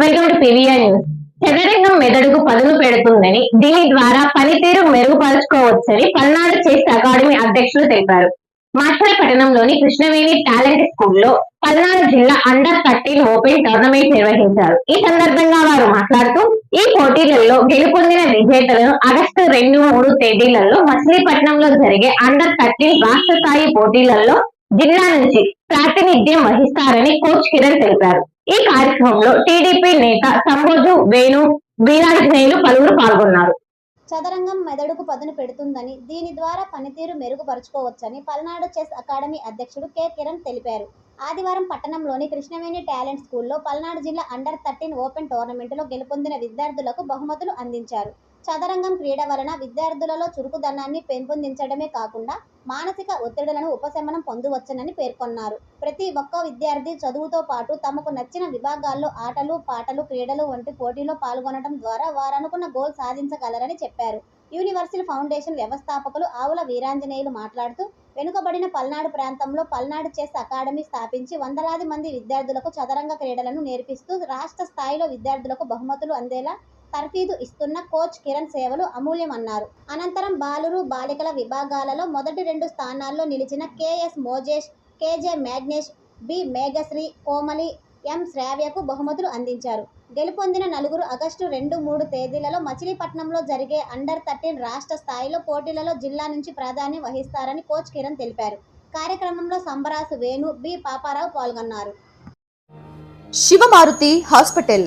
Welcome to PVR news చదరంగం మెదడుకు పదును పెడుతుందని దీని ద్వారా పనితీరు మెరుగుపరుచుకోవచ్చని పల్నాడు చెస్ అకాడమీ అధ్యక్షులు తెలిపారు. మాచల్ పట్టణంలోని కృష్ణవేణి టాలెంట్ స్కూల్లో పల్నాడు జిల్లా అండర్ థర్టీన్ ఓపెన్ టోర్నమెంట్ నిర్వహించారు. ఈ సందర్భంగా వారు మాట్లాడుతూ ఈ పోటీలలో గెలుపొందిన విజేతలను ఆగస్టు రెండు మూడు తేదీలలో మచిలీపట్నంలో జరిగే అండర్ థర్టీన్ రాష్ట్ర స్థాయి పోటీలలో జిల్లా నుంచి ప్రాతినిధ్యం వహిస్తారని కోచ్ కిరణ్ తెలిపారు. ఈ కార్యక్రమంలో టీడీపీ నేత సంబోజు వేణు వీరాంజనేయులు పలువురు పాల్గొన్నారు. చదరంగం మెదడుకు పదును పెడుతుందని దీని ద్వారా పనితీరు మెరుగుపరుచుకోవచ్చని పల్నాడు చెస్ అకాడమీ అధ్యక్షుడు కె. కిరణ్ తెలిపారు. ఆదివారం పట్టణంలోని కృష్ణవేణి టాలెంట్ స్కూల్లో పల్నాడు జిల్లా అండర్ థర్టీన్ ఓపెన్ టోర్నమెంటులో గెలుపొందిన విద్యార్థులకు బహుమతులు అందించారు. చదరంగం క్రీడ వలన విద్యార్థులలో చురుకుదనాన్ని పెంపొందించడమే కాకుండా మానసిక ఒత్తిడులను ఉపశమనం పొందవచ్చునని పేర్కొన్నారు. ప్రతి ఒక్క విద్యార్థి చదువుతో పాటు తమకు నచ్చిన విభాగాల్లో ఆటలు పాటలు క్రీడలు వంటి పోటీలో పాల్గొనడం ద్వారా వారు అనుకున్న గోల్ సాధించగలరని చెప్పారు. యూనివర్సల్ ఫౌండేషన్ వ్యవస్థాపకులు ఆవుల వీరాంజనేయులు మాట్లాడుతూ వెనుకబడిన పల్నాడు ప్రాంతంలో పల్నాడు చెస్ అకాడమీ స్థాపించి వందలాది మంది విద్యార్థులకు చదరంగ క్రీడలను నేర్పిస్తూ రాష్ట్ర స్థాయిలో విద్యార్థులకు బహుమతులు అందేలా తర్ఫీదు ఇస్తున్న కోచ్ కిరణ్ సేవలు అమూల్యమన్నారు. అనంతరం బాలురు బాలికల విభాగాలలో మొదటి రెండు స్థానాల్లో నిలిచిన K S Mojesh K J Magnesh B Meghashri Komali M శ్రావ్యకు బహుమతులు అందించారు. గెలుపొందిన నలుగురు ఆగస్టు రెండు మూడు తేదీలలో మచిలీపట్నంలో జరిగే అండర్ థర్టీన్ రాష్ట్ర స్థాయిలో పోటీలలో జిల్లా నుంచి ప్రాధాన్యం వహిస్తారని కోచ్ కిరణ్ తెలిపారు. కార్యక్రమంలో సంబరాసు వేణు బి పాపారావు పాల్గొన్నారు. శివమారుతి హాస్పిటల్